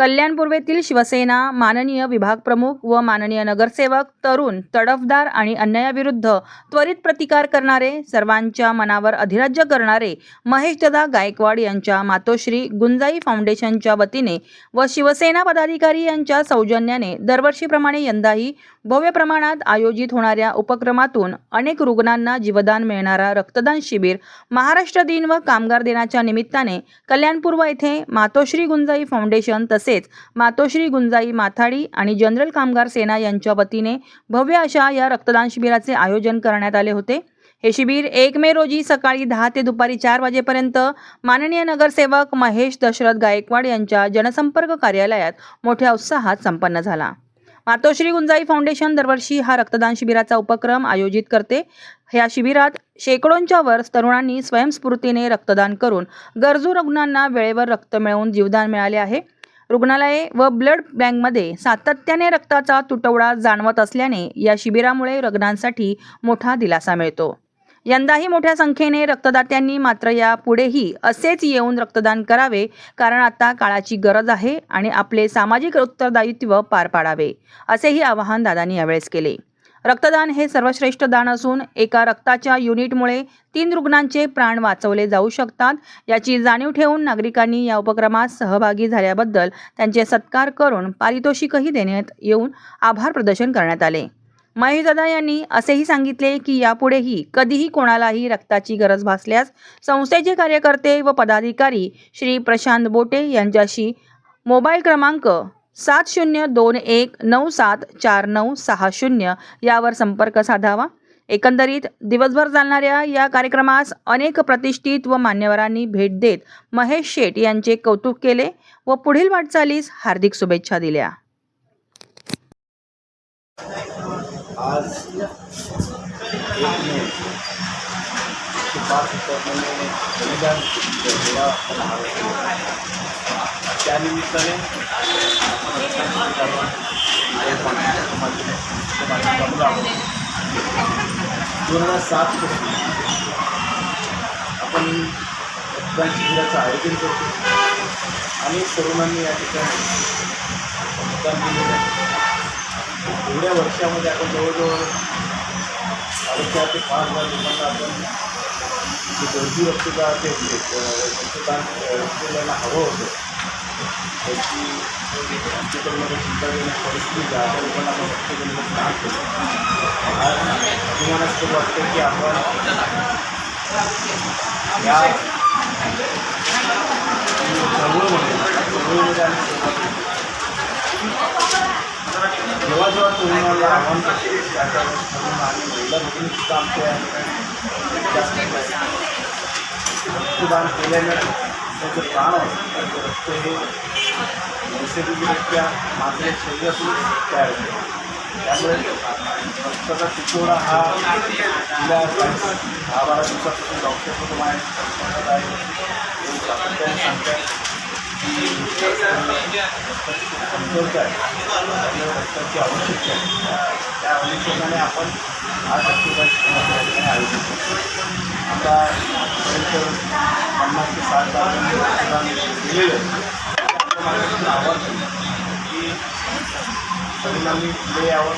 कल्याण पूर्वेतील शिवसेना माननीय विभाग प्रमुख व माननीय नगरसेवक तरुण तडफदार आणि अन्यायाविरुद्ध त्वरित प्रतिकार करणारे सर्वांच्या मनावर अधिराज्य करणारे महेशदादा गायकवाड यांच्या मातोश्री गुंजाई फाउंडेशनच्या वतीने व शिवसेना पदाधिकारी यांच्या सौजन्याने दरवर्षीप्रमाणे यंदाही भव्य प्रमाणात आयोजित होणाऱ्या उपक्रमातून अनेक रुग्णांना जीवदान मिळणारा रक्तदान शिबिर महाराष्ट्र दिन व कामगार दिनाच्या निमित्ताने कल्याणपूर्व येथे मातोश्री गुंजाई फाउंडेशन तसेच मातोश्री गुंजाई माथाडी आणि जनरल कामगार सेना यांच्या वतीने भव्य अशा या रक्तदान शिबिराचे आयोजन करण्यात आले होते. हे शिबिर एक मे रोजी सकाळी दहा ते दुपारी चार वाजेपर्यंत माननीय नगरसेवक महेश दशरथ गायकवाड यांच्या जनसंपर्क कार्यालयात मोठ्या उत्साहात संपन्न झाला. मातोश्री गुंजाई फाउंडेशन दरवर्षी हा रक्तदान शिबिराचा उपक्रम आयोजित करते. या शिबिरात शेकडोंच्या वर तरुणांनी स्वयंस्फूर्तीने रक्तदान करून गरजू रुग्णांना वेळेवर रक्त मिळवून जीवदान मिळाले आहे. रुग्णालये व ब्लड बँकमध्ये सातत्याने रक्ताचा तुटवडा जाणवत असल्याने या शिबिरामुळे रुग्णांसाठी मोठा दिलासा मिळतो. यंदाही मोठ्या संख्येने रक्तदात्यांनी मात्र या पुढेही असेच येऊन रक्तदान करावे कारण आता काळाची गरज आहे आणि आपले सामाजिक उत्तरदायित्व पार पाडावे असेही आवाहन दादांनी यावेळेस केले. रक्तदान हे सर्वश्रेष्ठ दान असून एका रक्ताच्या युनिटमुळे तीन रुग्णांचे प्राण वाचवले जाऊ शकतात. याची जाणीव ठेवून नागरिकांनी या उपक्रमात सहभागी झाल्याबद्दल त्यांचे सत्कार करून पारितोषिकही देण्यात येऊन आभार प्रदर्शन करण्यात आले. महेशदादा यांनी असेही सांगितले की यापुढेही कधीही कोणालाही रक्ताची गरज भासल्यास संस्थेचे कार्यकर्ते व पदाधिकारी श्री प्रशांत बोटे यांच्याशी मोबाईल क्रमांक सात शून्य दोन एक नऊ सात चार नऊ सहा शून्य यावर संपर्क साधावा. एकंदरीत दिवसभर चालणाऱ्या या कार्यक्रमास अनेक प्रतिष्ठित व मान्यवरांनी भेट देत महेश शेट यांचे कौतुक केले व पुढील वाटचालीस हार्दिक शुभेच्छा दिल्या. आज एक मे. पाच त्यानिमित्ताने दोन हजार सातपासून आपण रक्तदान शिबिराचं आयोजन करतो. आणि तरुणांनी या ठिकाणी रक्तदान केलेलं आहे एवढ्या वर्षामध्ये आपण जवळजवळ साडेचार ते पाच हजार लोकांना आपण जे गरजू रक्तदान ते रक्तदान रक्तदानाला हवं होतं त्याची हॉस्पिटलमध्ये चिंता देण्याची परिस्थिती ज्या अशा लोकांना आपण रक्त काम केलं आज अभिमानास्पद वाटतं की आपण या चळवळीमध्ये चळवळीमध्ये आम्ही सुरुवात केली. जेव्हा जेव्हा तरुणाला आव्हान करते त्याच्या तरुण आणि महिला भगिनी सुद्धा आमच्या जास्त रक्तदान केल्याने त्याचं प्राण वाचतं. त्याचं रक्त हे नैसर्गिकरित्या मात्र शरीरातून तयार होते त्यामुळे रक्ताचा तुटवडा हा गेल्या काही दहा बारा दिवसापासून डॉक्टरकडून माझ्या संपर्कात आहे ते सातत्याने सांगतात की आहे आवश्यकता आहे त्या अनुषंगाने आपण आज ठिकाणी आयोजन करतो आता पन्नास ते साठ दिलेलं आहे की परिणामी पुढे यावं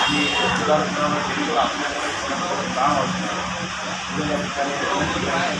आणि रक्तदान आपल्याकडे काम ठिकाणी